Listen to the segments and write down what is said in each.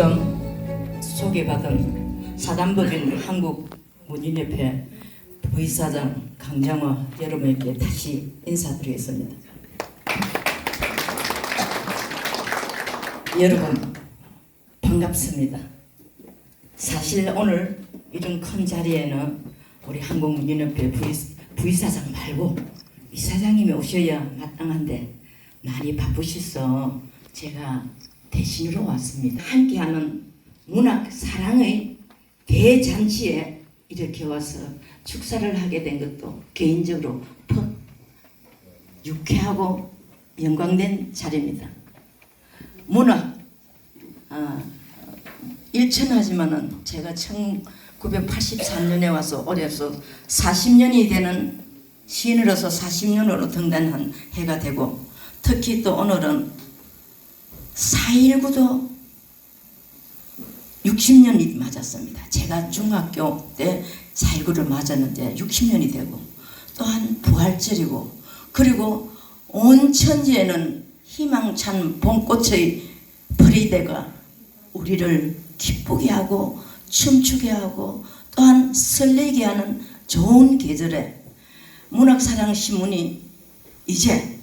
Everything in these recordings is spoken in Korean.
지금 소개받은 사단법인 한국문인협회 부의사장 강정화 여러분에게 다시 인사드리겠습니다. 여러분 반갑습니다. 사실 오늘 이런 큰 자리에는 우리 한국문인협회 부의, 부의사장 말고 이사장님이 오셔야 마땅한데 많이 바쁘셔서 제가 대신으로 왔습니다. 함께하는 문학 사랑의 대잔치에 이렇게 와서 축사를 하게 된 것도 개인적으로 퍽 유쾌하고 영광된 자리입니다. 문학 아, 일천하지만은 제가 1983년에 와서 올해서 40년이 되는 시인으로서 40년으로 등단한 해가 되고 특히 또 오늘은 4.19도 60년이 맞았습니다. 제가 중학교 때 4.19를 맞았는데 60년이 되고 또한 부활절이고 그리고 온 천지에는 희망찬 봄꽃의 프리데가 우리를 기쁘게 하고 춤추게 하고 또한 설레게 하는 좋은 계절에 문학사랑신문이 이제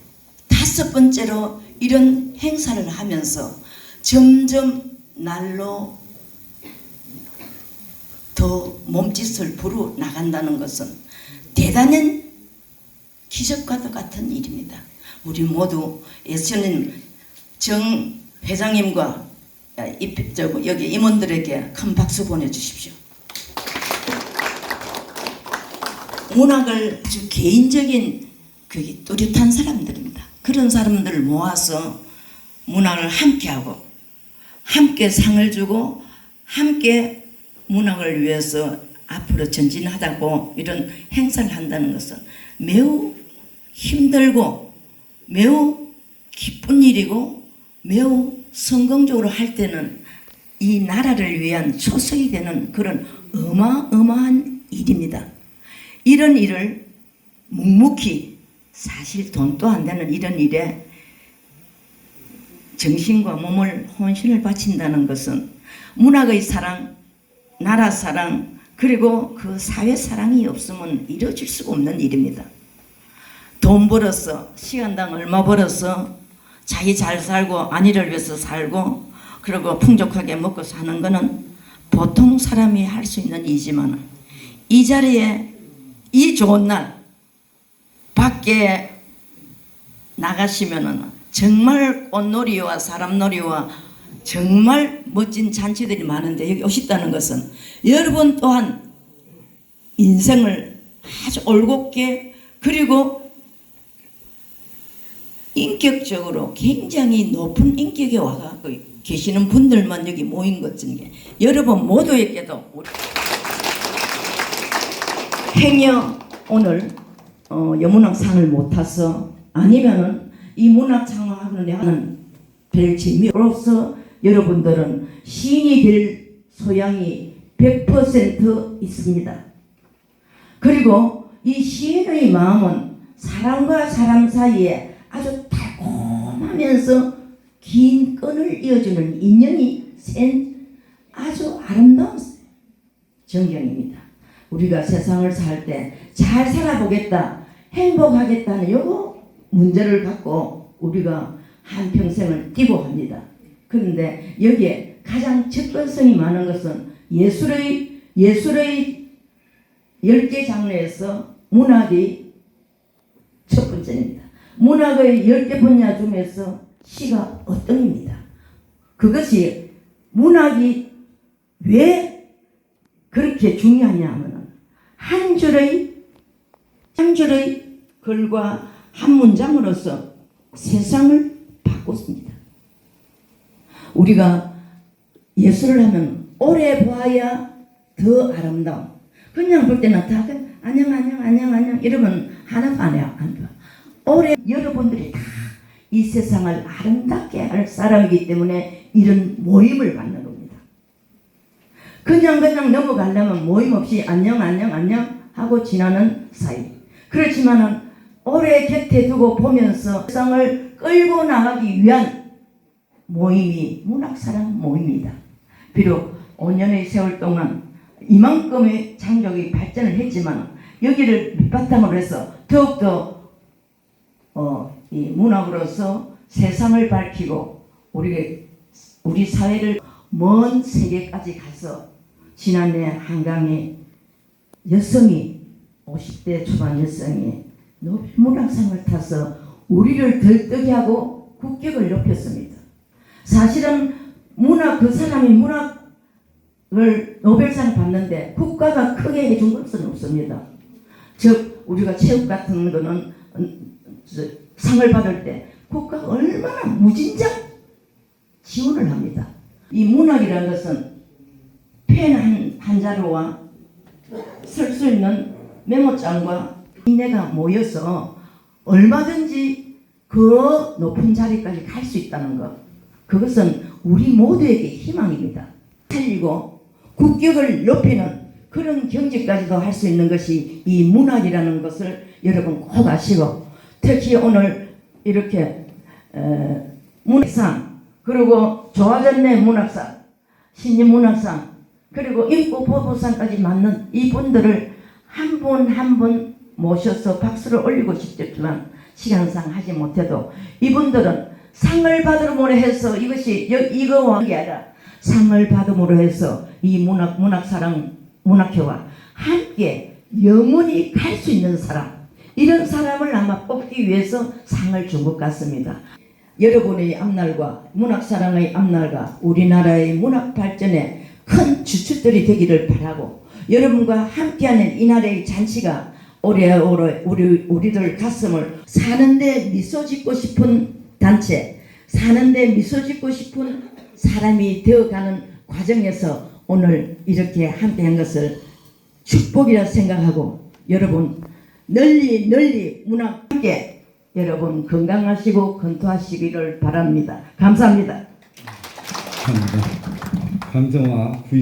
다섯 번째로 이런 행사를 하면서 점점 날로 더 몸짓을 부르 나간다는 것은 대단한 기적과도 같은 일입니다. 우리 모두 예수님 정 회장님과 여기 임원들에게 큰 박수 보내주십시오. 문학을 아주 개인적인 그 뚜렷한 사람들입니다. 그런 사람들을 모아서 문학을 함께 하고 함께 상을 주고 함께 문학을 위해서 앞으로 전진하다고 이런 행사를 한다는 것은 매우 힘들고 매우 기쁜 일이고 매우 성공적으로 할 때는 이 나라를 위한 초석이 되는 그런 어마어마한 일입니다. 이런 일을 묵묵히 사실 돈도 안 되는 이런 일에 정신과 몸을 혼신을 바친다는 것은 문학의 사랑, 나라 사랑, 그리고 그 사회 사랑이 없으면 이루어질 수가 없는 일입니다. 돈 벌어서 시간당 얼마 벌어서 자기 잘 살고 안위를 위해서 살고 그리고 풍족하게 먹고 사는 것은 보통 사람이 할 수 있는 일이지만 이 자리에 이 좋은 날 밖에 나가시면은 정말 꽃놀이와 사람놀이와 정말 멋진 잔치들이 많은데 여기 오셨다는 것은 여러분 또한 인생을 아주 올곧게 그리고 인격적으로 굉장히 높은 인격에 와가고 계시는 분들만 여기 모인 것 중에 여러분 모두에게도 행여 오늘 어, 여문학상을 못 타서 아니면은 이 문학창화하는 하는 별 재미로서 여러분들은 시인이 될 소양이 100% 있습니다. 그리고 이 시인의 마음은 사람과 사람 사이에 아주 달콤하면서 긴 끈을 이어주는 인연이 센 아주 아름다운 정경입니다. 우리가 세상을 살 때 잘 살아보겠다, 행복하겠다는 요거 문제를 갖고 우리가 한 평생을 뛰고 합니다. 그런데 여기에 가장 접근성이 많은 것은 예술의 예술의 열 개 장르에서 문학이 첫 번째입니다. 문학의 열 개 분야 중에서 시가 어떤입니다. 그것이 문학이 왜 그렇게 중요하냐 하면 한 줄의 한 줄의 글과 한 문장으로서 세상을 바꿨습니다. 우리가 예술을 하면 오래 보아야 더 아름다움. 그냥 볼 때는 다 그, 안녕 안녕 안녕 안녕 이러면 하나도 안 해요. 안 봐. 오래 여러분들이 다 이 세상을 아름답게 할 사람이기 때문에 이런 모임을 겁니다. 그냥 그냥 넘어가려면 모임 없이 안녕 안녕 안녕 하고 지나는 사이. 그렇지만은 오래 곁에 두고 보면서 세상을 끌고 나가기 위한 모임이 문학사랑 모임이다. 비록 5년의 세월 동안 이만큼의 장족이 발전을 했지만 여기를 밑바탕으로 해서 더욱더 어, 이 문학으로서 세상을 밝히고 우리 우리 사회를 먼 세계까지 가서 지난해 한강에 여성이 50대 초반 여성이 노벨 문학상을 타서 우리를 들뜨게 하고 국격을 높였습니다. 사실은 문학 그 사람이 문학을 노벨상 받는데 국가가 크게 해준 것은 없습니다. 즉 우리가 체육 같은 거는 음, 저, 상을 받을 때 국가가 얼마나 무진장 지원을 합니다. 이 문학이라는 것은 펜한한 자루와 쓸 수 있는 메모장과 인내가 모여서 얼마든지 그 높은 자리까지 갈 수 있다는 것. 그것은 우리 모두에게 희망입니다. 살리고 국격을 높이는 그런 경지까지도 할 수 있는 것이 이 문학이라는 것을 여러분 꼭 아시고 특히 오늘 이렇게 에, 문학상 그리고 조화전내 문학상 신임 문학상 그리고 인권보호상까지 맞는 이분들을 한 분 한 분 모셔서 박수를 올리고 싶지만 시간상 하지 못해도 이분들은 상을 받음으로 해서 이것이 여- 이거와 게 아니라 상을 받음으로 해서 이 문학 문학사랑 문학회와 함께 영원히 갈 수 있는 사람 이런 사람을 아마 뽑기 위해서 상을 준 것 같습니다. 여러분의 앞날과 문학사랑의 앞날과 우리나라의 문학 발전에 큰 주축들이 되기를 바라고 여러분과 함께하는 이날의 잔치가 오래오래 우리, 우리들 가슴을 사는데 미소 짓고 싶은 단체 사는데 미소 짓고 싶은 사람이 되어가는 과정에서 오늘 이렇게 함께한 것을 축복이라 생각하고 여러분 널리 널리 문학 함께 여러분 건강하시고 건투하시기를 바랍니다. 감사합니다. 감사합니다. 감정화 구이